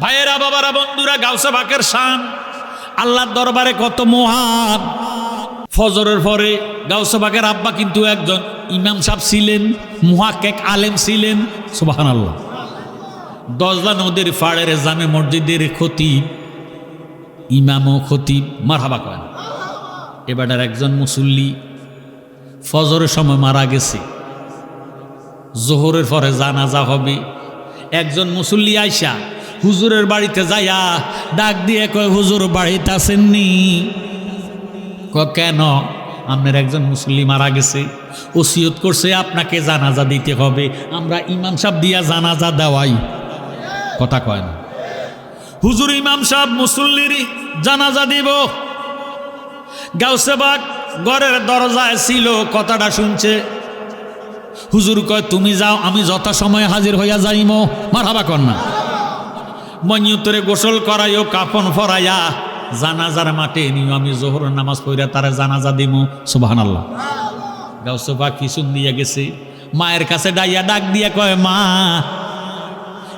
ভাইয়েরা, বাবারা, বন্ধুরা, গাউসা বাকের শান। আল্লাহর দরবারে কত মহান। ফজরের পরে গাউসা আব্বা কিন্তু একজন ইমাম সাহেব ছিলেন, মুহাক্কেক আলেম ছিলেন। সুবাহান আল্লাহ দজলা নদীর ফাড়ের জামে মসজিদের খতিব ইমাম ও খতিব মারহাবা করেন। এবারের একজন মুসল্লি ফজরের সময় মারা গেছে। জোহরের পরে জানাজা হবে। একজন মুসল্লি আইসা হুজুরের বাড়িতে যাইয়া ডাক দিয়ে কয়, হুজুর, বাড়িতে আসেননি ক, কেন? আপনার একজন মুসল্লি মারা গেছে। ওসিয়ত করছে আপনাকে জানাজা দিতে হবে। আমরা ইমাম সাহেব দিয়া জানাজা দেওয়াই। কথা কয় হুজুর, ইমাম সাহেব, মুসল্লির জানাজা দিব। গাউসেবাগ ঘরের দরজায় ছিল, কথাটা শুনছে। হুজুর কয়, তুমি যাও, আমি যথা সময় হাজির হইয়া যাইম। মারহাবা কর না। মনিয়তরে গোসল করাইও, কাফন ফরাইয়া জানাজার মাঠে নিও। আমি জোহর নামাজ পড়িয়া তারা জানাজা দিম। সুবাহান আল্লাহ গাউসফা কিসুন দিয়ে গেছে। মায়ের কাছে ডাইয়া ডাক দিয়ে কয়, মা,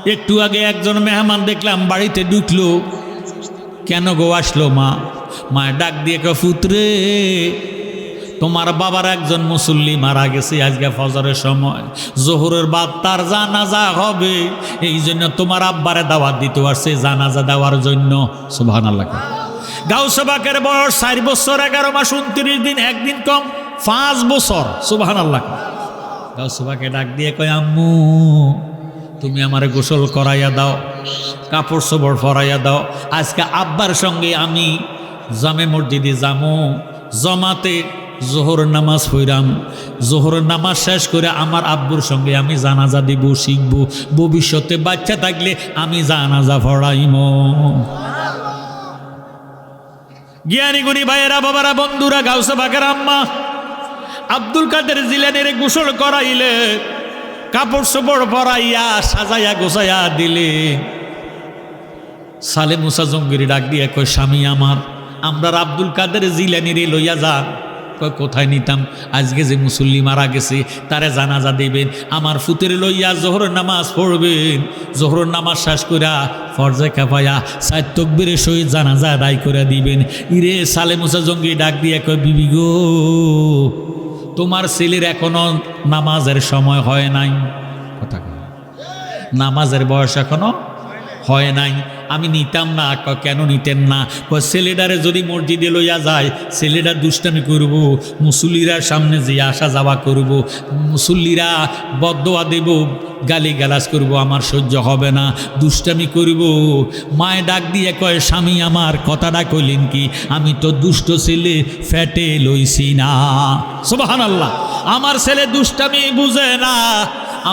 একটু আগে একজন মেহমান দেখলাম বাড়িতে ঢুকলো। কেন গো আসলো মা? মায়ের ডাক দিয়ে কয়, ফুতরে তোমার বাবার একজন মুসল্লি মারা গেছে আজকে ফজরের সময়। জোহরের বাদ তার জানাজা হবে। এই জন্য তোমার আব্বারে দাওয়াত দিতে পারছে জানাজা দেওয়ার জন্য। সুবহান আল্লাহ গাউসবাকের বয়স চার বছর, এগারো মাস, উনত্রিশ দিন, একদিন কম, পাঁচ বছর। সুবহান আল্লাহ গাউসবাকে ডাক দিয়ে কয়, আম্মু, তুমি আমারে গোসল করাইয়া দাও, কাপড় চোপড় ফরাইয়া দাও। আজকে আব্বার সঙ্গে আমি জামে মসজিদে যামো জমাতে জোহর নামাজ পড়াম জোহর নামাজ শেষ করে আমার আব্বুর সঙ্গে আমি জানাজা দিব, শিখব। ভবিষ্যতে বাচ্চা থাকলে আমি জানাজা পড়াইম। জ্ঞানী গুণী ভাইয়েরা, বাবারা, বন্ধুরা, গাউসে বাগের আম্মা, আব্দুল কাদের জিলানের গোসল করাইলে কাপড় চোপড় পরাইয়া, সাজাইয়া গোসাইয়া দিলে। সালে মুসা জঙ্গিরি ডাক দিয়ে কয়, স্বামী আমার, আমরা আব্দুল কাদের জিলানিরে লইয়া যান। কোথায় নিতাম? আজকে যে মুসল্লি মারা গেছে, তারে জানাজা দেবেন, আমার ফুতের লইয়া জোহর নামাজ পড়বেন। জোহর নামাজ শেষ কইরা ফরজে কাপাইয়া সাত তকবীরের সহিত জানাজা আদায় করে দিবেন। ইরে সালে মুসা জঙ্গি ডাক দিয়ে কয়, বিবি গো, তোমার ছেলের এখনও নামাজের সময় হয় নাই। কথা নামাজের বয়স এখনও হয় নাই। আমি নিতাম না কেন নিতেন না? কয় ছেলেটারে যদি মসজিদে লইয়া যায়, ছেলেটা দুষ্টামি করব, মুসল্লিরা সামনে যে আসা যাওয়া করব, মুসল্লিরা বদোয়া দেব গালি গালাজ করব, আমার সহ্য হবে না, দুষ্টামি করব। মায়ে ডাক দিয়ে কয়, স্বামী, আমার কথাটা কইলেন কি? আমি তো দুষ্ট ছেলে, ফ্যাটে লইছি না। সুবাহান আল্লাহ আমার ছেলে দুষ্টামি বুঝে না।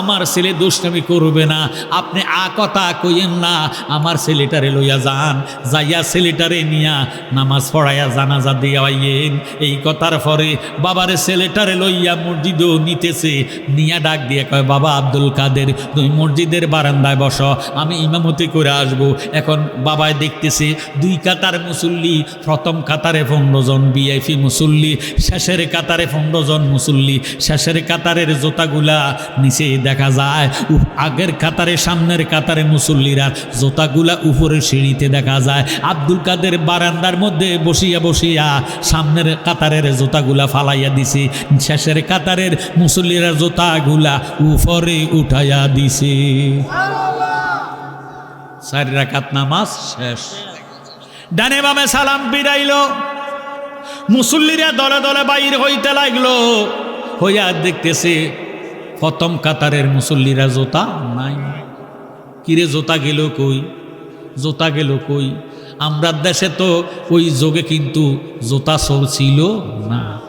আমার ছেলে দুষ্টামি করবে না। আপনি আ কথা কইেন না, আমার ছেলেটারে লইয়া যান, যাইয়া ছেলেটারে নিয়া নামাজ পড়াইয়া জানাজা দিয়া আইয়েন এই কথার পরে বাবারে ছেলেটারে লইয়া মসজিদও নিতেছে, নিয়া ডাক দিয়ে কয়, বাবা আব্দুল কাদের, তুমি মসজিদের বারান্দায় বস, আমি ইমামতি করে আসব। এখন বাবায় দেখতেছে দুই কাতার মুসল্লি, প্রথম কাতারে পনেরো জন বিআইপি মুসল্লি, শেষের কাতারে পনেরো জন মুসল্লি, শেষের কাতারের জোতাগুলা নিচে দেখা যায় আগের কাতারে, সামনের কাতারে মুসল্লিরা জোতাগুলা উপরের সিঁড়িতে দেখা যায়, আব্দুল কাদের বারান্দার মধ্যে বসিয়া বসিয়া সামনের কাতারের জোতাগুলা ফালাইয়া দিছে, শেষের কাতারের মুসল্লিরা জোতাগুলা উপরে উঠাইয়া দিছে। চার রাকাত শেষ। ডানে বামে সালাম বিরাইল মুসল্লিরা দলে দলে বাইর হইতে লাগল, হইয়া দেখতেছে প্রথম কাতারের মুসল্লিরা জোতা? নাই। কিরে জোতা গেল কই? জোতা গেল কই? আমরা দেশে তো ওই যোগে কিন্তু জোতা চলছিল না।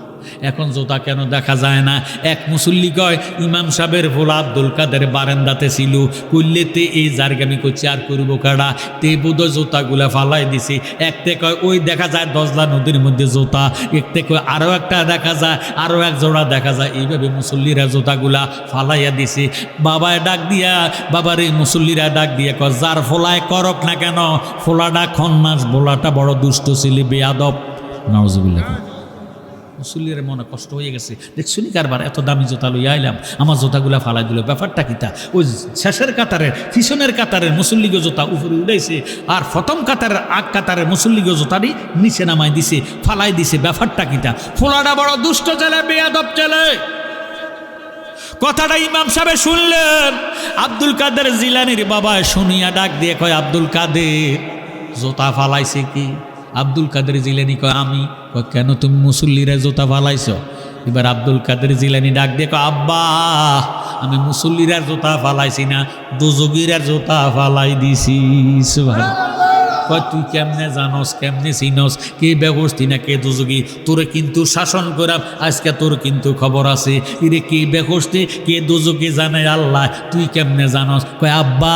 এখন জোতা কেন দেখা যায় না? এক মুসল্লি কয়, ইমাম সাহেবের ভোলা আব্দুল কাদের বারান্দাতে ছিল। কইলেতে এই জারগামি করছে, আর করব কাড়া? তে বোধ জোতাগুলা ফালাই দিছে। একতে কয়, ওই দেখা যায় দজলা নদীর মধ্যে জোতা। একতে কয় আরও একটা দেখা যায় আরও এক জোড়া দেখা যায়। এইভাবে মুসল্লিরা জোতাগুলা ফালাইয়া দিছে। বাবায় ডাক দিয়া, বাবার এই মুসল্লিরা ডাক দিয়া কয়, যার ফোলায় করক না কেন? ফোলাটা খন্নাস বোলাটা বড় দুষ্ট ছেলে, বেয়াদব। নজবুল্লাহ মুসল্লির মনে কষ্ট হয়ে গেছে। দেখছ নি কারবার, এত দামি জোতা লইয়া আইলাম, আমার জোতাগুলা ফালাই দিল। ব্যাপারটা কিতা ওই শেষের কাতারের, পিছনের কাতারের মুসল্লিগো জোতা উপরে উঠাইছে আর প্রথম কাতারের আগ কাতারের মুসল্লিগো জোতাটি নিচে নামাই দিছে, ফালাই দিছে। ব্যাপারটা কিতা ফোলাটা বড় দুষ্ট ছেলে, বেয়াদব ছেলে। কথাটা ইমাম সাহেব শুনলেন। আব্দুল কাদের জিলানির বাবা শুনিয়া ডাক দিয়ে কয়, আব্দুল কাদের, জোতা ফালাইছে কি? আব্দুল কাদের জিলানি কয়, আমি। কেন তুমি মুসল্লিরা জোতা ফালাইছ? এবার আব্দুল কাদের জিলানি ডাক দিয়ে কয়, আব্বা, আমি মুসল্লিরা জোতা ফালাইছি না, দুজগিরা জোতা ফালাই দিছি। সুবহানাল্লাহ। কয় তুই কেমনে জানস, কেমনে চিনস, কে ব্যবস্থি, না কে দুযোগী? তোরে কিন্তু শাসন করাম আজকে তোর কিন্তু খবর আছে। ইরে, কে ব্যবস্থি? কে দুযোগী জানে? আল্লাহ, তুই কেমনে জানস? কয়, আব্বা,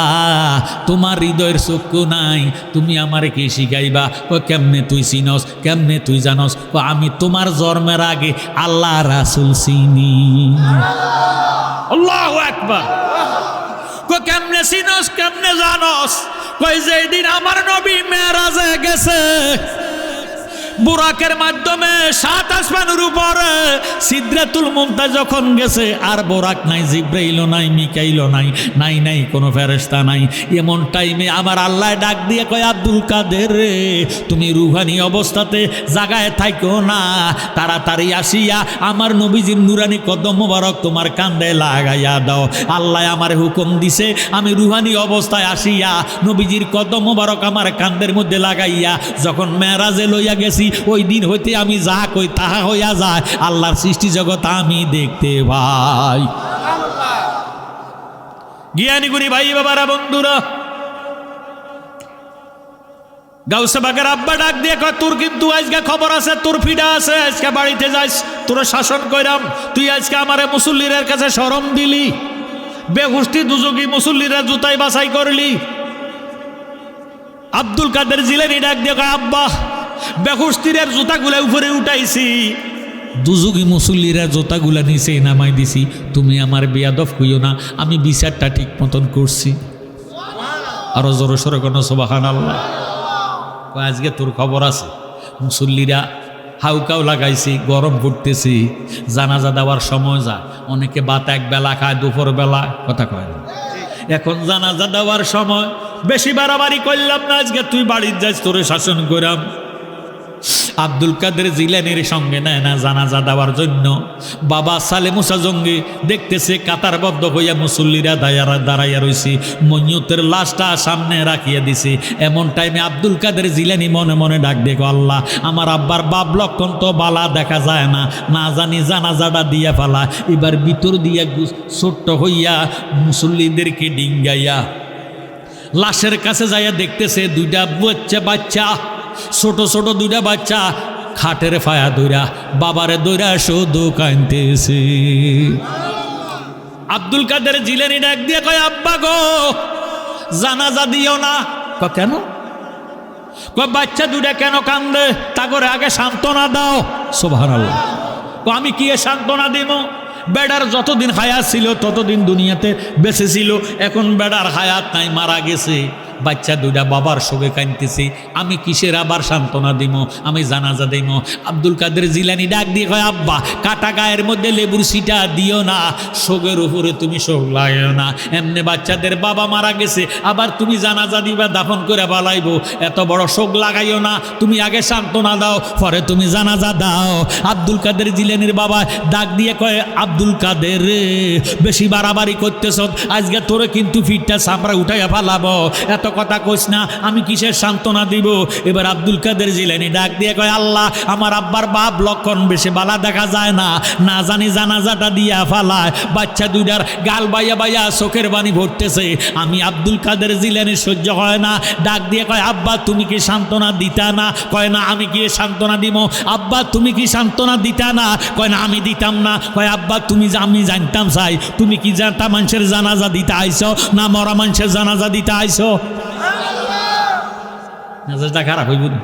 তোমার হৃদয়ের চক্ষু নাই, তুমি আমারে কে শিখাইবা? কয়, কেমনে তুই চিনস, কেমনে তুই জানস? কয়, আমি তোমার জন্মের আগে আল্লাহ রাসুল চিনি। আল্লাহ একবার কেমনে চিনস, কেমনে জানস? কই যেদিন আমার নবী মেরাজে গেছে বুরাকের মাধ্যমে সাত আসমানের উপরে সিদ্রাতুল মুমতা যখন গেছে, আর বোরাক নাই জিব্রাইল নাই মিকাইল নাই নাই নাই, কোনো ফেরেস্তা নাই। এমন টাইমে আমার আল্লাহ ডাক দিয়ে কয়, আব্দুল কাদের রে, তুমি রুহানি অবস্থাতে জাগায় থাইকো না, তাড়াতাড়ি আসিয়া আমার নবীজির নুরানি কদম মোবারক তোমার কান্দে লাগাইয়া দাও। আল্লাহ আমার হুকুম দিছে, আমি রুহানি অবস্থায় আসিয়া নবীজির কদম মোবারক আমার কান্দের মধ্যে লাগাইয়া যখন মেরাজে লইয়া গেছি ওই দিন হইতে আমি যা কই তাহা হইয়া যায়। আল্লাহর সৃষ্টি জগৎ আমি দেখতে ভাই জ্ঞানীগুরি ভাই বাবারা, বন্ধুরা গাউসবাগের আব্বা ডাক দিয়ে কয়, তোর কিন্তু আজকে খবর আছে, তোর ফিডা আছে, আজকে বাড়িতে যাইস, তোর শাসন কইরাম। তুই আজকে আমারে মুসল্লিরের কাছে শরম দিলি। বেহুষ্টি দুযোগী মুসল্লিরা জুতাই বাছাই করলি। আব্দুল কাদের জিলেনি ডাক দিয়ে কয়, আব্বা বেহুস্তিরের জুতাগুলা উপরে উঠাইছি। দুযুগী মুসল্লিরা জোতাগুলা নিচে নামাই দিছি। তুমি আমার বেয়াদব কইও না, আমি বিচারটা ঠিক মতন করছি। আরও জোর সরে কোনো আল্লাহ আজকে তোর খবর আছে? মুসল্লিরা হাউকাও লাগাইছি, গরম পড়তেছি জানাজা দেওয়ার সময় যায় অনেকে বাত এক বেলা খায়, দুপুর বেলা, কথা কয় না। এখন জানাজা দেওয়ার সময় বেশি বাড়াবাড়ি করলাম না, আজকে তুই বাড়ির যাইস, তোরে শাসন করাম আব্দুল কাদের জিলানির সঙ্গে নেয় না জানাজা দেওয়ার জন্য। বাবা সালে মুসা জঙ্গি দেখতেছে কাতারবদ্ধ হইয়া মুসল্লিরা দায়ারা দাঁড়াইয়া রইছি। মঞ্জুতের লাশটা সামনে রাখিয়া দিছে। এমন টাইমে আব্দুল কাদের জিলানি মনে মনে ডাক দেখো আল্লাহ, আমার আব্বার বাপ লক্ষণ তো বালা দেখা যায় না। না জানি জানাজাটা দিয়া ফেলা। এবার ভিতর দিয়া ছোট্ট হইয়া মুসল্লিদেরকে ডিঙ্গাইয়া লাশের কাছে যাইয়া দেখতেছে দুইটা বাচ্চা বাচ্চা ছোট ছোট দুইটা বাচ্চা খাটের ফায়া দইরা, বাবারে দইরা শুধু কানতেছে আব্দুল কাদের জিলেনি ডাক দিয়ে কয়, আব্বা গো, জানাজা দিও না। ক কেন? বাচ্চা দুইটা কেন কান্দে? তা করে আগে সান্ত্বনা দাও। সোভানাল্লাহ আমি কি সান্ত্বনা দিব? বেডার যতদিন হায়াত ছিল, ততদিন দুনিয়াতে বেঁচে ছিল। এখন বেডার হায়াত নাই, মারা গেছে। বাচ্চা দুইটা বাবার সঙ্গে কানতেছে আমি কিসের আবার সান্ত্বনা দিব আমি জানাজা দিব আব্দুল কাদের জিলানি ডাক দিয়ে কয়, আব্বা, কাটা গায়ের মধ্যে লেবুর সিটা দিও না, শোকের উপরে তুমি শোক লাগিও না। এমনি বাচ্চাদের বাবা মারা গেছে, আবার তুমি জানাজা দিবা, দাফন করে বালাইবো। এত বড় শোক লাগাইও না, তুমি আগে সান্ত্বনা দাও, পরে তুমি জানাজা দাও। আব্দুল কাদের জিলানির বাবা ডাক দিয়ে কয়, আব্দুল কাদের, বেশি বাড়াবাড়ি করতেছ, আজকে তোরে কিন্তু ফিটটা সামরা উঠাইয়া ফালাবো। এত কথা কইস না, আমি কিসের সান্ত্বনা দিব? এবার আব্দুল কাদের জিলানি ডাক দিয়ে কয়, আল্লাহ, আমার আব্বার বাপ লক্ষণ বেশি বালা দেখা যায় না। না জানি জানাজাটা দিয়া ফালায়। বাচ্চা দুইটার গাল বাইয়া বাইয়া চোখের বাণী ভরতেছে। আমি আব্দুল কাদের জিলানি সহ্য হয় না। ডাক দিয়ে কয়, আব্বা, তুমি কি সান্ত্বনা দিতা না? কয়, না, আমি কি সান্ত্বনা দিব? আব্বা, তুমি কি সান্ত্বনা দিতা না? কয়, না, আমি দিতাম না। কয়, আব্বা, তুমি আমি জানতাম, চাই। তুমি কি জানতা মানুষের জানাজা দিতে আইছো? না মরা মানুষের জানাজা দিতে আইছো? মেজাজটা খারাপ হইব না।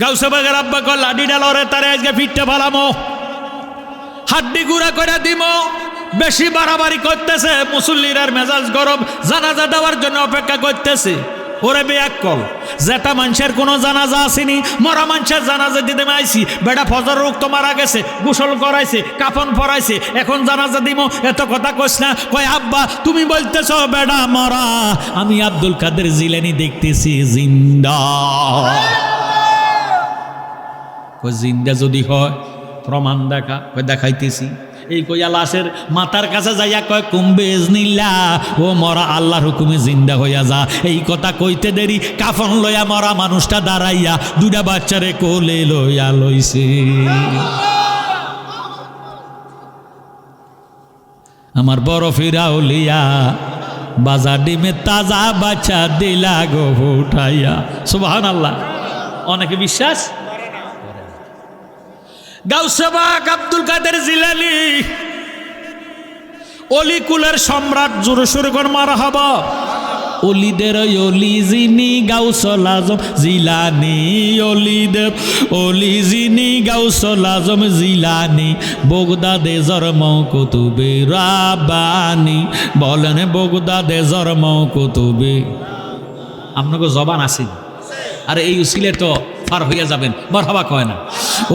গাউসে বাগের আব্বা কল লাডি ডালরে, তারে আজকে ফিরতে ফালামো। হাড্ডি গুড়া করে দিব বেশি বাড়াবাড়ি করতেছে, মুসল্লিরার মেজাজ গরম। জানাজা দেওয়ার জন্য অপেক্ষা করতেছে। ওরে বেয়াক কল যেটা মানুষের কোনো জানাজা আসেনি, মরা মানুষের জানাজা দিতে আইছি বেটা ফজর রোগ তো মারা গেছে, গোসল করাইছে, কাফন পরাইছে, এখন জানাজা দিব এত কথা কইস না। কয়, আব্বা, তুমি বলতেছ, বেটা মরা। আমি আব্দুল কাদের জিলানি দেখতেছি, জিন্দা। জিন্দা যদি হয়, প্রমাণ দেখা দেখাইতেছি। এই কইয়া লাশের মাথার কাছে যাইয়া কয় কুম্বেজ নিল্লা ও মরা আল্লাহর হুকুমে জিন্দা হইয়া যা। এই কথা কইতে দেরি, কাফন লইয়া মরা মানুষটা দাঁড়াইয়া দুটা বাচ্চারে কোলে লইয়া লইছে। আমার বড় ফিরাউলিয়া, বাজার ডিমে তাজা বাচ্চা দিলা গো, উঠাইয়া। সুবাহান আল্লাহ অনেকে বিশ্বাস? গাউসেবাক আব্দুল কাদের জিলানি। অলিকুলের সম্রাট জোরে সোরে কর মারা হবা অলিদের অলি জিনি গাউসল আজম, জিলানি অলিদের অলি জিনি গাউসল আজম, জিলানি। বগদাদে জন্ম কুতুবে রাবানি বলেন বগদাদে জন্ম কুতুবে। আপনাকে জবান আছে। আর এই উসিলে তো পার হইয়া যাবেন। মরহবা কয় না।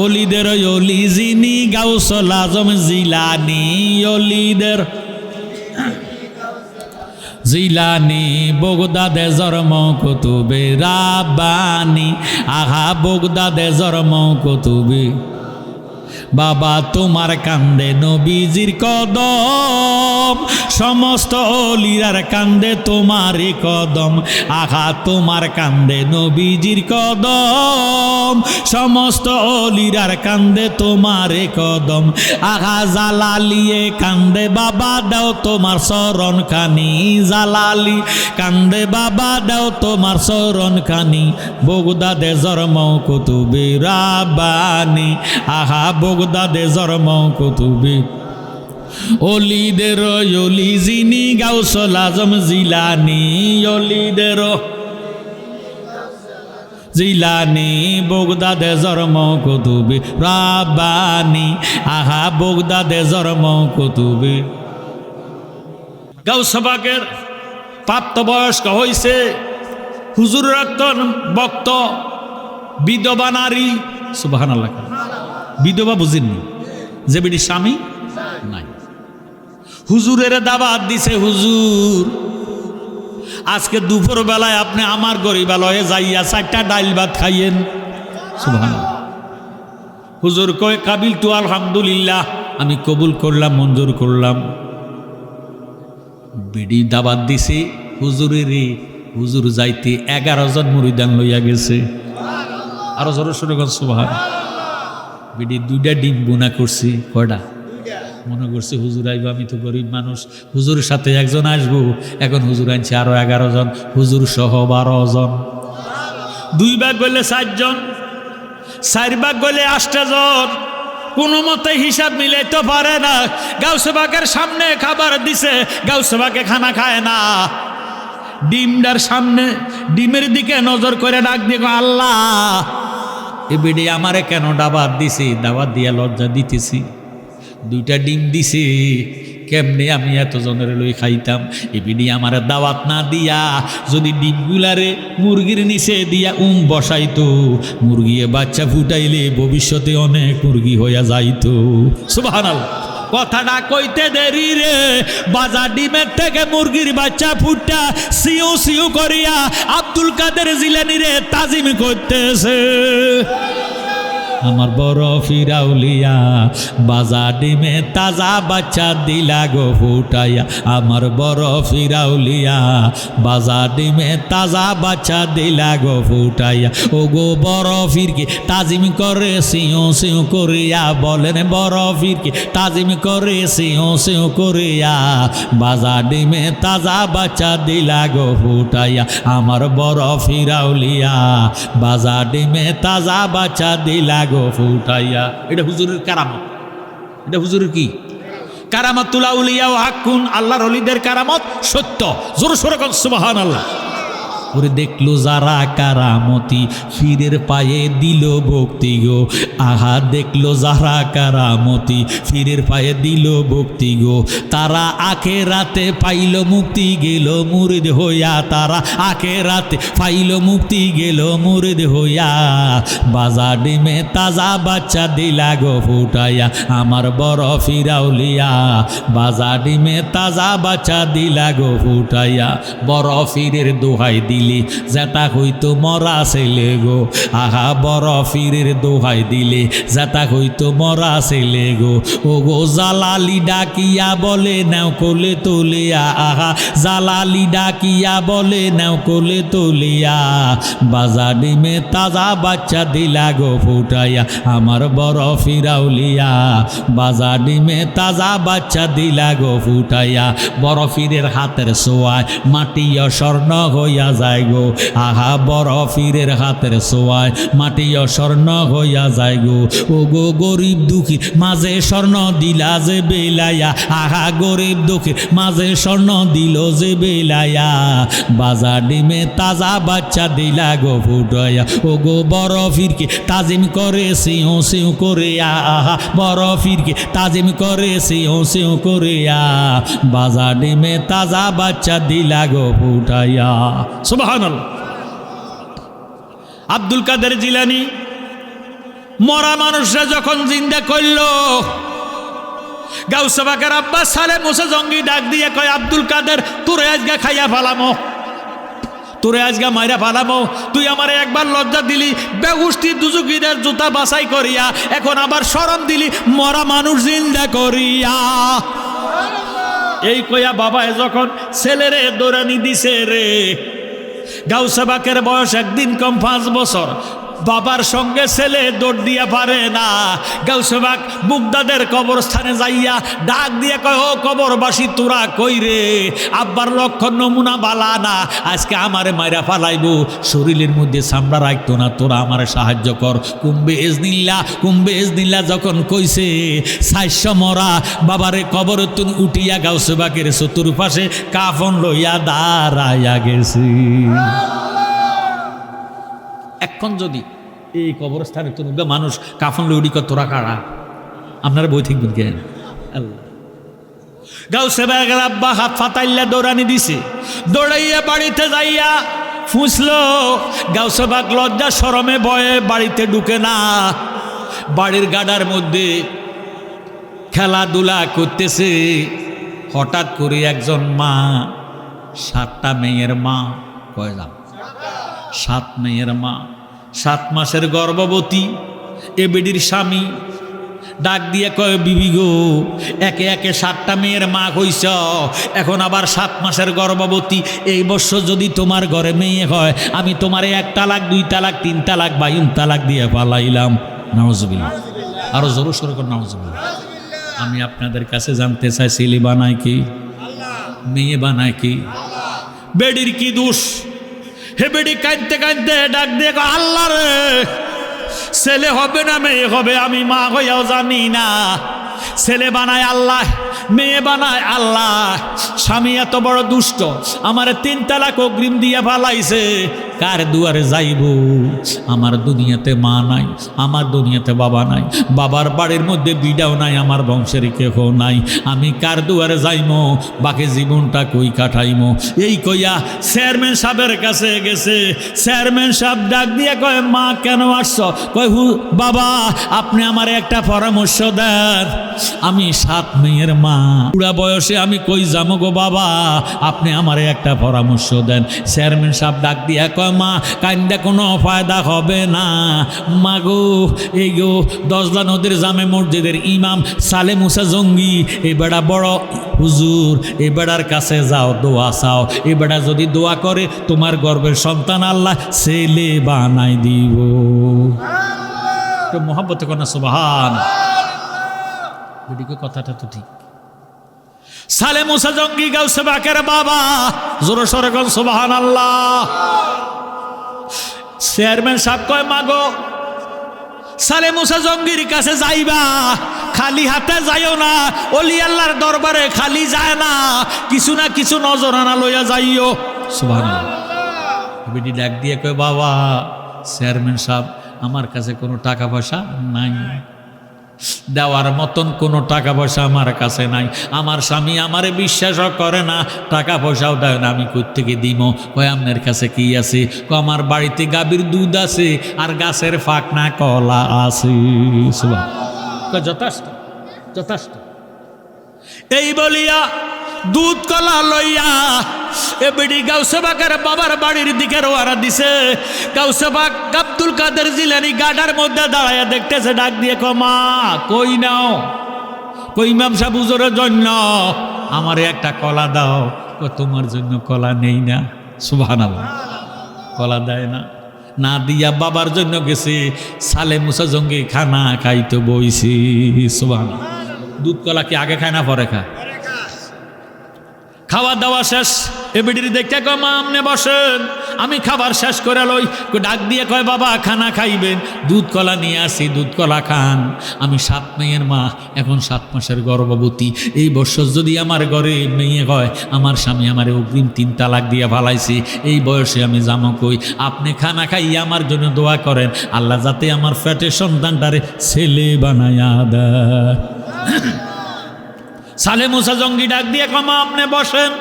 অলিদের অলি জিনি গাউসল আজম জিলানি অলিদের। জিলানি বগদাদে জরম কুতুবে রাবানি আহা, বগদাদে জরম কুতুবে। বাবা তোমার কান্দে নবীজির কদম, সমস্ত অলিরার কান্দে তোমারই কদম। আহা, তোমার কান্দে নবীজির কদম, সমস্ত অলিরার কান্দে তোমারে কদম। আহা, জালালিয়ে কান্দে বাবা, দাও তোমার শরণ খানি জালালি, কান্দে বাবা, দাও তোমার শরণ খানি বগুদাদে জন্ম কুতুবে রাবানি আহা বগদাদে জন্ম কুতুবে। অলিদের অলি জিনি গাউসল আজম জিলানি, অলিদের, জিলানি, বগদাদে জন্ম কুতুবে। রাবানি আহা, বগদাদে জন্ম কুতুবে। গাউসবাগের প্রাপ্তবয়স্ক হইছে হুজুর রক্তন বক্ত বিধবা নারী সুবাহান আল্লাহ বিধবা বুঝেননি। যে বেটি স্বামী নাই। হুজুরের দাবাত দিছে, হুজুর, আজকে দুপুর বেলায় আপনি আমার গরিবালয়ে যাইয়া চারটা ডাইল ভাত খাইয়েন। হুজুর কয়, কাবিল তু, আলহামদুলিল্লাহ, আমি কবুল করলাম, মঞ্জুর করলাম। বিডি দাবাত দিছে হুজুরের হুজুর যাইতে এগারো জন মুরিদান লইয়া গেছে। আরও জোরে শুরু কর বিডি দুইটা ডিম বোনা করছি কয়টা? মনে করছে হুজুর আইব আমি তো গরিব মানুষ। হুজুরের সাথে একজন আসব এখন হুজুর আনছে আরও এগারো জন হুজুর সহ বারো জন। দুই ভাগ গেলে চারজন চার ভাগ গেলে আটটা জন। কোনো মতে হিসাব মিলাইতে পারে না। গাউসেবাগের সামনে খাবার দিছে গাউসেবাগে খানা খায় না। ডিমটার সামনে ডিমের দিকে নজর করে ডাক দিয়ে আল্লাহ। এ বেডি আমারে কেন দাবাত দিছি? দাবাত দিয়া লজ্জা দিতেছি। দুইটা ডিম দিছে। কেমনে আমি এতজনের লই খাইতাম? এবিডি আমার দাওয়াত না দিয়া যদি ডিমগুলারে মুরগির নিচে দিয়া উম বসাইতো মুরগিয়ে বাচ্চা ফুটাইলে ভবিষ্যতে অনেক মুরগি হইয়া যাইতো। সুবহানাল কথাটা কইতে দেরি রে। বাজার ডিমের থেকে মুরগির বাচ্চা ফুটা সিউ সিউ করিয়া আব্দুল কাদের জিলানি রে তাজিম করতেছে। আমার বড় ফিরাউলিয়া বাজা ডিমে তাজা বাচ্চা দিলা গো ফুটাইয়া। আমার বড় ফিরাউলিয়া বাজা ডিমে তাজা বাচ্চা দিলা গো ফুটাইয়া। ও গো বড় ফিরকে তাজিম করে সিও সিও করিয়া বলেন, বড় ফিরকে তাজিম করে সিও সিও করিয়া। বাজা ডিমে তাজা বাচ্চা দিলা গো ফুটাইয়া। আমার বড় ফিরাউলিয়া বাজা ডিমে তাজা বাচ্চা দিলা ফুটাইয়া। এটা হুজুরের কারামত। এটা হুজুরের কি? কারামত তুলাউলিয়া ও হাক্কুন, আল্লাহর অলিদের কারামত সত্য। জোর সোরে সুবাহ আল্লাহ ওরে দেখল যারা কারামতি। ফিরের পায়ে দিল ভক্তি গো। আহা, দেখল যারা কারামতি। ফিরের পায়ে দিল ভক্তি গো। তারা আখে রাতে পাইল মুক্তি, গেল মুরিদ হইয়া। তারা আখে রাতে পাইল মুক্তি, গেল মুরিদ হইয়া। বাজার ডিমে তাজা বাচ্চা দিলা গো ফুটাইয়া। আমার বড় ফিরাউলিয়া। বাজার ডিমে তাজা বাচ্চা দিলা গো ফুটাইয়া। বড় ফিরের দোহাই দিলি যেটা হইতো মরা ছেলে গো। আহা, বড় ফিরের দোহাই দিলে যেটা হইতো মরা ছেলে গো। ও গো জালালি ডাকিয়া বলে, নাও কোলে তোলিয়া। আহা, জালালি ডাকিয়া বলে, নাও কোলে তোলিয়া। বাজা ডিমে তাজা বাচ্চা দিলা গো ফুটাইয়া, আমার বড় ফিরাউলিয়া। বাজা ডিমে তাজা বাচ্চা দিলা গো ফুটাইয়া, বড় ফিরের হাতের সোয়ায় মাটি স্বর্ণ হইয়া যায়। গো আহা, বড় হাতের সোয়ায় মাটি স্বর্ণ হইয়া যায় গো ও গো গরিব দুঃখী, মাঝে স্বর্ণ দিলা যে বেলাইয়া আহা, গরিব দুঃখী, মাঝে স্বর্ণ দিল যে বেলাইয়া বাজার ডিমে তাজা বাচ্চা দিলা গো ফুটাইয়া ও গো বড় ফিরকে তাজিম করে সিও সিও করে আহা, বড় ফিরকে তাজিম করে সিও সিও করে বাজার ডিমে তাজা বাচ্চা দিলা গো ফুটাইয়া আব্দুল কাদের জিলানি, মরা মানুষরা যখন জিন্দা করল গাউসবাকার আব্বাস সালে মুসে জঙ্গি ডাক দিয়ে কয়, আব্দুল কাদের, তোরে আজকে খাইয়া ফালামো। তোরে আজকে মাইরা ফালামো। তুই আমার একবার লজ্জা দিলি বেগুষ্টি দুজুকিদের জুতা বাছাই করিয়া, এখন আবার সরম দিলি, মরা মানুষ জিন্দা করিয়া। এই কয়া বাবা যখন ছেলেরে দৌড়ানি দিছে রে গাউসাবাকের বয়স একদিন কম পাঁচ বছর। বাবার সঙ্গে ছেলে দৌড় দিয়া পারে না। গাউসবাক বুগদাদের কবরস্থানে যাইয়া ডাক দিয়ে কয়, ও কবরবাসী, তোরা কই রে? আব্বার লক্ষণ নমুনা বালা না। আজকে আমারে মাইরা ফালাইব। শরীরের মধ্যে চামড়া রাখতো না, তোরা আমারে সাহায্য কর। কুম্বে এজনিল্লা কুম্বে এজনিল্লা যখন কইছে সাইশ মরা, বাবারে কবর তুন উঠিয়া গাউসবাকের চতুর্পাশে কাফন লইয়া দাঁড়াইয়া গেছি। এখন যদি এই কবরস্থানে তো মানুষ কাফন লৌড়ি কত কারা? আপনারা বই থাকবেন কেন আল্লাহ। গাও সেবা আব্বা হাত ফাতাইল্লা দৌড়ানি দিছে। দৌড়াইয়া বাড়িতে যাইয়া ফুসলো। গাও সেবাক লজ্জা সরমে বয়ে বাড়িতে ঢুকে না। বাড়ির গাডার মধ্যে খেলাধুলা করতেছে। হঠাৎ করে একজন মা, সাতটা মেয়ের মা, কয় যাম সাত মেয়ের মা, সাত মাসের গর্ভবতী, এ বেডির স্বামী। ডাক দিয়ে কয়, বিবি গো, একে একে সাতটা মেয়ের মা হইছ, এখন আবার সাত মাসের গর্ভবতী। এই বছর যদি তোমার ঘরে মেয়ে হয়, আমি তোমারে এক তালাক, দুই তালাক, তিন তালাক বাইন তালাক দিয়ে পালাইলাম। নওয়াজবিল্লা আরও জোর সরো কর নওয়াজবিল্লা আমি আপনাদের কাছে জানতে চাই ছেলে বানায় কি? মেয়ে বানায় কি? বেডির কি দোষ? হে বেডি কাঁদতে কাঁদতে ডাক দিয়ে আল্লাহ রে, ছেলে হবে না, মেয়ে হবে, আমি মা হইয়াও জানি না। ছেলে বানায় আল্লাহ, মেয়ে বানায় আল্লাহ। স্বামী এত বড় দুষ্ট, আমার তিন তালাক অগ্রিম দিয়ে ফালাইছে। কার দুয়ারে যাইব? আমার দুনিয়াতে মা নাই, আমার দুনিয়াতে বাবা নাই, বাবার বাড়ির মধ্যে বিডাও নাই, আমার বংশের কেহ নাই। আমি কার দুয়ারে যাইমো? বাকি জীবনটা কই কাটাইমো? এই কইয়া চেয়ারম্যান সাহেবের কাছে গেছে। চেয়ারম্যান সাহেব ডাক দিয়ে কয়, মা, কেন আসছ? কয়, হু, বাবা, আপনি আমার একটা পরামর্শ দেন। আমি সাত মেয়ের মা। পুরা বয়সে আমি কই যাব গো বাবা? আপনি আমার একটা পরামর্শ দেন। চেয়ারম্যান সাহেব ডাক দিয়ে কয় মা, কান্দা কোনো ফায়দা হবে না। মা গো, এই গো, দশলা নদীর জামে মসজিদের ইমাম সালে মুসা জঙ্গি এই বেড়া বড় হুজুর এই বেড়ার কাছে যাও, দোয়া চাও। এই বেড়া যদি দোয়া করে, তোমার গর্বের সন্তান আল্লাহ ছেলে বানাই দিব। তো মোহাম্মত কন্যা, সুবাহান। কথাটা তো ঠিক। সালে মুসা জঙ্গি গাউ সেবাকের বাবা, জোরে সরে গল সুবাহান আল্লাহ চেয়ারম্যান সাহেব কয়, মাগো, সালে মুসা জঙ্গির কাছে যাইবা, খালি হাতে যাইও না, অলি আল্লাহর দরবারে খালি যায় না, কিছু না কিছু নজরানা লইয়া যাইও। বেটি ডাক দিয়ে কয়, বাবা চেয়ারম্যান সাহেব, আমার কাছে কোনো টাকা পয়সা নাই। দেওয়ার মতন কোনো টাকা পয়সা আমার কাছে নাই। আমার স্বামী আমারে বিশ্বাসও করে না, টাকা পয়সাও দেয় না, আমি থেকে দিব? কয়, আপনার কাছে কি আছে? ক আমার বাড়িতে গাভীর দুধ আছে আর গাছের ফাঁকনা কলা আছে। যথেষ্ট যথেষ্ট। এই বলিয়া দুধ কলা লইয়া এ বিড়ি গাউসেবাকের বাবার বাড়ির দিকে রোয়ারা দিছে। গাউসেবাক আব্দুল কাদের জিলানি গাডার মধ্যে দাঁড়ায় দেখতেছে, ডাক দিয়ে কমা কই নাও? কই ইমাম সাহেব জন্য? আমার একটা কলা দাও। তোমার জন্য কলা নেই না। সুবহানাল্লাহ। কলা দেয় না। না দিয়া বাবার জন্য গেছে, সালে মুসা জঙ্গি খানা খাইতে বইছি। সুবাহ দুধ কলা কি আগে খায় না পরে খায়? খাওয়া দাওয়া শেষ। এবিডির দেখতে কয়, মা আমনে বসেন। আমি খাবার শেষ করে লই। ডাক দিয়ে কয়, বাবা, খানা খাইবেন। দুধ কলা নিয়ে আসি, দুধ কলা খান। আমি সাত মেয়ের মা, এখন সাত মাসের গর্ভবতী। এই বছর যদি আমার ঘরে মেয়ে হয়, আমার স্বামী আমার অগ্রিম তিন তালাক দিয়ে ফালাইছি। এই বয়সে আমি জামো কই, আপনি খানা খাইয়ে আমার জন্য দোয়া করেন। আল্লাহ যাতে আমার ফ্যাটের সন্তানটারে ছেলে বানায়া দেয়। সালে মুসা জঙ্গি ডাক দিয়ে কমা আপনি বসেন।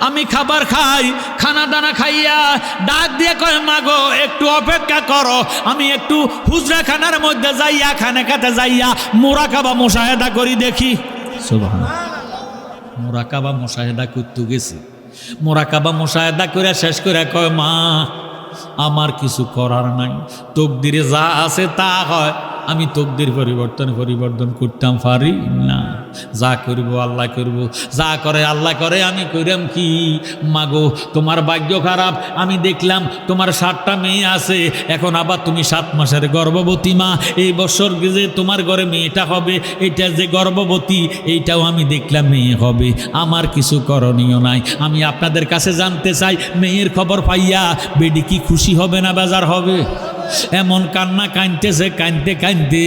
আমি খাবার খাই, খানা দানা খাইয়া ডাক দিয়ে কয় মাগো একটু অপেক্ষা করো। আমি একটু হুজরা খানার মধ্যে যাইয়া খানে খাতে যাইয়া মোরাকাবা মোশাহেদা করি দেখি। মোরাকাবা মোশাহেদা করতে গেছি। মোরাকাবা মোশাহেদা করে শেষ করে কয়, মা, আমার কিছু করার নাই। তকদিরে যা আছে তা হয়। আমি তকদির পরিবর্তন পরিবর্তন করতাম, পারি না। যা করব আল্লাহ করব, যা করে আল্লাহ করে, আমি কইরাম কি? মাগো, তোমার ভাগ্য খারাপ, আমি দেখলাম তোমার সাতটা মেয়ে আছে, এখন আবার তুমি সাত মাসের গর্ভবতী মা। এই বছর যে তোমার ঘরে মেয়েটা হবে, এটা যে গর্ভবতী, এইটাও আমি দেখলাম মেয়ে হবে। আমার কিছু করণীয় নাই। আমি আপনাদের কাছে জানতে চাই, মেয়ের খবর পাইয়া বেডি কি খুশি হবে না বাজার হবে? এমন কান্না কানতেছে কানতে কানতে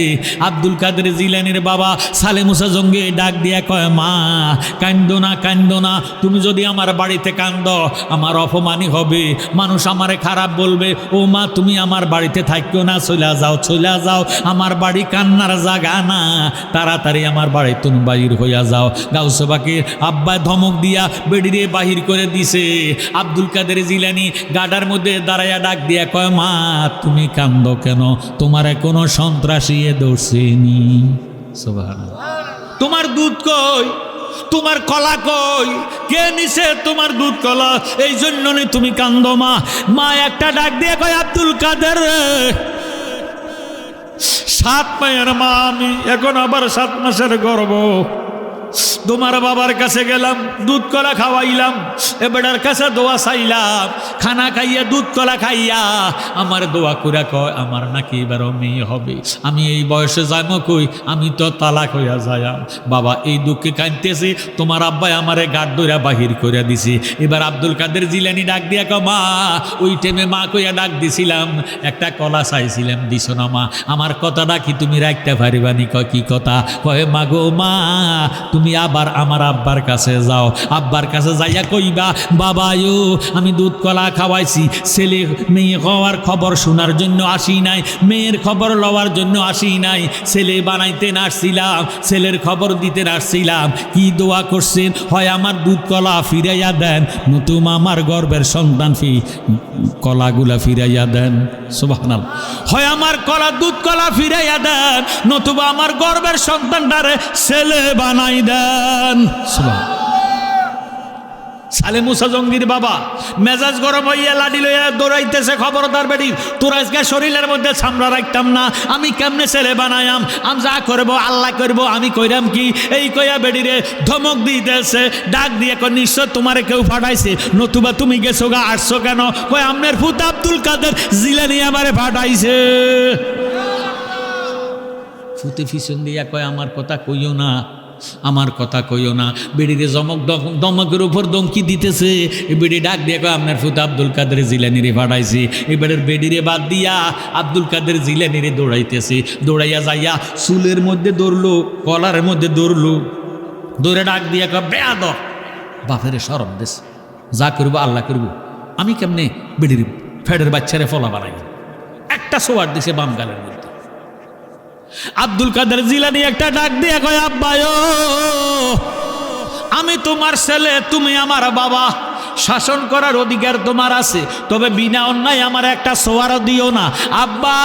আব্দুল কাদের জিলানির বাবা সালে মুসা জঙ্গে ডাক দিয়া কয়, মা কান্দো না কান্দো না, তুমি যদি আমার বাড়িতে কান্দ আমার অপমানই হবে। মানুষ আমারে খারাপ বলবে, ও মা, তুমি আমার বাড়িতে থাকিও না চলে যাও চলে যাও, আমার বাড়ি কান্নার জাগা না। তাড়াতাড়ি আমার বাড়ি তুমি বাহির হইয়া যাও। গাউসবাকে আব্বায় ধমক দিয়া বেডিরে বাহির করে দিছে। আব্দুল কাদের জিলানি গাডার মধ্যে দাঁড়াইয়া ডাক দিয়া কয়, মা, তুমি কান্দ কেন? তোমার কোনো সন্ত্রাসী এ দর্শিনি তোমার দুধ কই? তোমার কলা কই? কে নিছে তোমার দুধ কলা? এই জন্য তুমি কান্দ মা। মা একটা ডাক দিয়ে কয়, আব্দুল কাদের সাত মায়ের মা, আমি এখন আবার সাত মাসের গর্ব। তোমার বাবার কাছে গেলাম, দুধ কলা খাওয়াইলাম, এ বেটার কাছে দোয়া চাইলাম, খানা খাইয়া দুধ কলা খাইয়া আমার দোয়া করে কয়, আমার নাকি এবারও মেয়ে হবে। আমি এই বয়সে যাইম কই? আমি তো তালাক হইয়া যাইম বাবা, এই দুঃখে কাঁদতেছি, তোমার আব্বাই আমারে গাড দইরা বাহির করে দিছি। এবার আব্দুল কাদের জিলানি ডাক দিয়া ক মা, ওই টাইমে মা কইয়া ডাক দিছিলাম, একটা কলা চাইছিলাম, দিছ না মা। আমার কথাটা কি তুমি রাখতে পারিবানি কয়, কি কথা? কয়, মা গো, মা, তুমি আবার আমার আব্বার কাছে যাও। আব্বার কাছে যাইয়া কইবা বাবায়ু আমি দুধ কলা খাওয়াইছি। ছেলে, মেয়ে হওয়ার খবর শোনার জন্য আসি নাই। মেয়ের খবর লওয়ার জন্য আসি নাই। ছেলে বানাইতে আসছিলাম ছেলের খবর দিতে আসছিলাম কি দোয়া করছেন? হয় আমার দুধ কলা ফিরাইয়া দেন। নতুন আমার গর্বের সন্তান ফি, কলাগুলা ফিরাইয়া দেন। সুবহানাল হয় আমার কলা, দুধ কলা ফিরাইয়া দেন। নতুবা আমার গর্বের সন্তানটারে ছেলে বানাই দেন সালে মুসা জঙ্গির বাবা, মেজাজ গরম হইয়া লাডি লইয়া দৌড়াইতেছে খবরদার তোর আজকে শরীরের মধ্যে ছামড়া রাখতাম না, আমি কেমনে ছেলে বানায়াম? আমি যা করব, আল্লাহ করব, আমি কইরাম কি? এই কইয়া বেডিরে ধমক দিতেছে, ডাক দিয়ে কই নিশ্চয় তোমারে কেউ ফাটাইছে? নতুবা তুমি গেছো গা, আসছো কেন? কয়, আমনের ফুত আব্দুল কাদের জিলানি আমারে ফাটাইছে। ফুতে ফিসন দিয়া কয়, আমার কথা কইও না। আমার কথা কইও না। বেডিরে জমক দম- দমকের উপর দমকি দিতেছে। বেডি ডাক দিয়ে কয়, আপনার ফুত আব্দুল কাদের জিলানিরে ফাটাইছি এবারের বেডিরে বাদ দিয়া আব্দুল কাদের জিলানিরে দৌড়াইতেছে। দৌড়াইয়া যাইয়া চুলের মধ্যে দৌড়লো কলারের মধ্যে দৌড়লো দৌড়ে ডাক দিয়া কয় বেয়াদ বাপেরে সরব দেশ, যা করব আল্লাহ করব। আমি কেমনে বেডির ফেডের বাচ্চারে ফলা বানাই একটা সোয়ার দিছে বাম গালের মধ্যে। আব্দুল কাদের জিলানি একটা ডাক দিয়ে কয়, আব্বায়ো, আমি তোমার ছেলে, তুমি আমার বাবা। শাসন করার অধিকার তোমার আছে, তবে বিনা অন্যায় আমার একটা সোয়ার দিও না। আব্বা,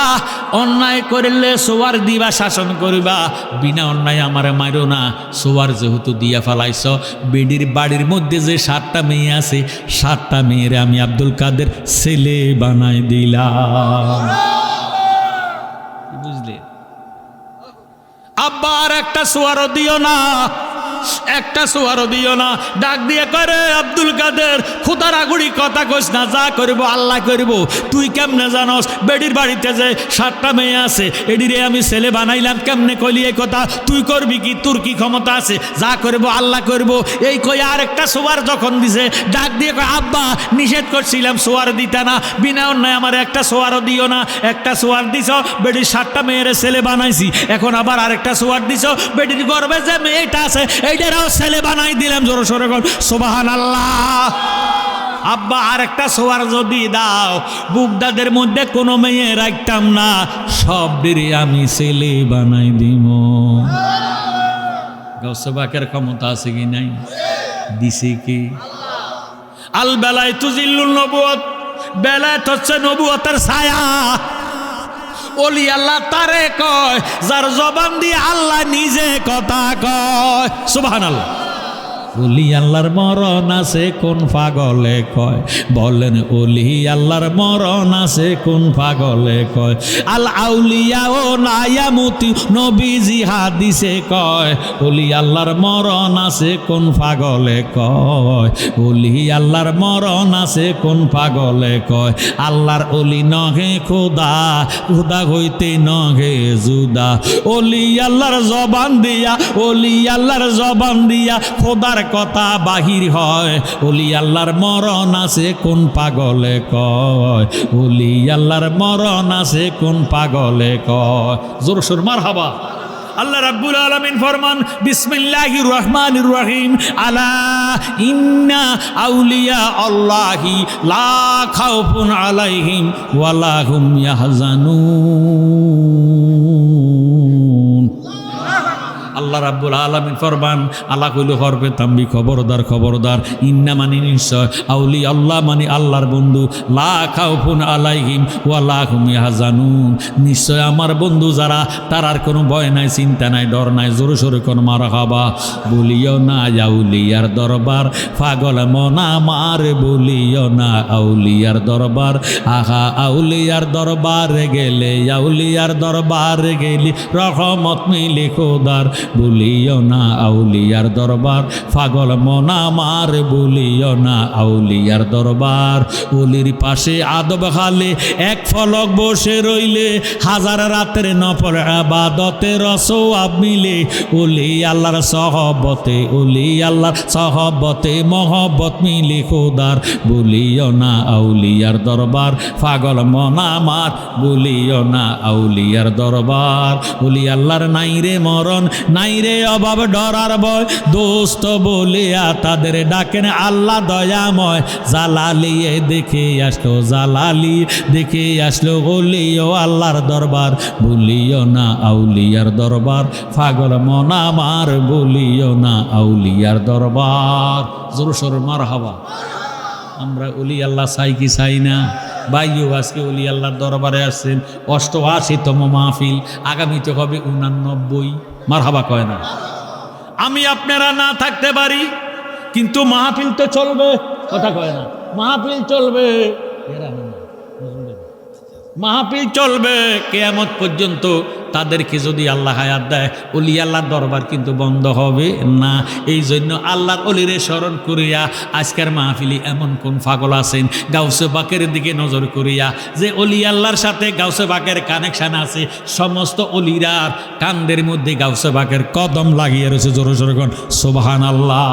অন্যায় করলে সোয়ার দিবা, শাসন করিবা। বিনা অন্যায় আমার মারো না, সোয়ার যেহেতু দিয়া ফেলাইছ, বেডির বাড়ির মধ্যে যে সাতটা মেয়ে আছে, সাতটা মেয়েরে আমি আব্দুল কাদের ছেলে বানাই দিলাম। আব্বা আর একটা সোয়ারও দিও না। একটা সোয়ারও দিও না। ডাক দিয়ে করে আব্দুল কাদের, খুদার আগুড়ি কথা কইস না, যা করব আল্লাহ করব। তুই কেমনে জানস? বেডির বাড়িতে যে সাতটা মেয়ে আছে, এডিরে আমি ছেলে বানাইলাম, কেমনে কইলি এই কথা? তুই করবি কি? তোর কি ক্ষমতা আছে? যা করব আল্লাহ করব। এই কই আর একটা সোয়ার যখন দিছে, ডাক দিয়ে কয়, আব্বা, নিষেধ করছিলাম সোয়ার দিতে না। বিনা অন্যায় আমার একটা সোয়ারও দিও না। একটা সোয়ার দিছ, বেডির সাতটা মেয়ের ছেলে বানাইছি। এখন আবার আরেকটা সোয়ার দিছ, বেডির গর্বে যে মেয়েটা আছে এইটারও ছেলে বানাই দিলাম, জোর সোরে সোবাহান আল্লাহ আব্বা আর একটা সোয়ার যদি দাও, বুগদাদের মধ্যে কোনো মেয়ে রাখতাম না, সব দিরে আমি ছেলে বানাই দিব। গৌসবাকের ক্ষমতা আছে কি নাই? দিছে কি? আল বেলায় তুজিল্লুল নবুয়ত, বেলায় হচ্ছে নবুয়তের ছায়া। ওলি আল্লাহ তারে কয় যার জবান দিয়ে আল্লাহ নিজে কথা কয়। সুবাহ আল্লাহ ওলি আল্লাহর মরণ আছে, কোন পাগলে কয়? বলেন, ওলি আল্লাহর মরণ আছে, কোন পাগলে কয়? আল আউলিয়া ও নায়ামতি, নবীজি হাদিসে কয়, ওলি আল্লাহর মরণ আছে, কোন পাগলে কয়? ওলি আল্লাহর মরণ আছে, কোন পাগলে কয়? আল্লাহর ওলি নহে খোদা খোদা হইতে নহে জুদা। ওলি আল্লাহর জবান দিয়া, ওলি আল্লাহর জবান দিয়া, খোদার কথা বাহির হয়। ওলি আল্লাহর মরণ আছে, কোন পাগলে কয়? ওলি আল্লাহর মরণ আছে, কোন পাগলে কয়? জোর সোর মার হাবা আল্লাহ রাব্বুল আলামিন ফরমান, বিসমিল্লাহির রহমানির রহিম, আলা ইন্না আউলিয়া আল্লাহি লা খাউফুন আলাইহিম ওয়ালা হুম ইয়াহজানুন। আল্লাহ রাব্বুল আলামিন ফরমান আল্লাহ কইল করবে তাম্বি খবরদার খবরদার। ইন্না মানি নিশ্চয় আউলি আল্লাহ মানি আল্লাহর বন্ধু। লা খাউফুন আলাইহিম ওয়া লা হুম নিশ্চয় আমার বন্ধু যারা, তার আর কোনো ভয় নাই, চিন্তা নাই, ডর নাই, জোরে সোরে কোন মারা খাবা। বলিও না আউলিয়ার দরবার, পাগল মনা মার বলিও না আউলিয়ার দরবার। আহা, আউলিয়ার দরবার গেলে, আউলিয়ার দরবার গেলি রহমত মিলি খোদার। বলিও না আউলিয়ার দরবার। পাগল মনা মার বলিও না আউলিয়ার দরবার। অলির পাশে আদব খালে, এক ফলক বসে রইলে, হাজার রাতের নপর আবাদতে রসোয়াব মিলে। ওলি আল্লাহর সহবতে ওলি আল্লাহর সহবতে মহব্বত মিলে খোদার। বলিও না আউলিয়ার দরবার, পাগল মনা মার বলিও না আউলিয়ার দরবার। ওলি আল্লাহর নাইরে মরণ নাইরে অভাব ডরার ভয়। দোস্ত বলিয়া তাদের ডাকেন, আল্লাহ দয়াময়। জালালিয়ে দেখে আসলো, জালালি দেখে আসলো, বলিও আল্লাহর দরবার, বলিও না আউলিয়ার দরবার। পাগল মনা মার বলিও না আউলিয়ার দরবার। জোর সোর মার হাওয়া আমরা অলি আল্লাহ চাই কি চাই না? বাইও আজকে অলি আল্লাহর দরবারে আসছেন। অষ্টআশিতম মাহফিল, আগামীতে হবে উনানব্বই। মার হাবা কয় না আমি আপনারা না থাকতে পারি, কিন্তু মাহফিল তো চলবে, কথা কয় না মাহফিল চলবে এরা? মাহফিল চলবে, কেয়ামত পর্যন্ত তাদেরকে যদি আল্লাহ হায়াত দেয় অলি আল্লাহর দরবার কিন্তু বন্ধ হবে না। এই জন্য আল্লাহর অলিরে স্মরণ করিয়া আজকের মাহফিলি এমন কোন ফাগল আছেন, গাউসে বাকের দিকে নজর করিয়া যে অলি আল্লাহর সাথে গাউসে বাকের কানেকশান আছে, সমস্ত অলিরার কান্দের মধ্যে গাউসে বাকের কদম লাগিয়ে রয়েছে। জোরে জোরে সোবাহান আল্লাহ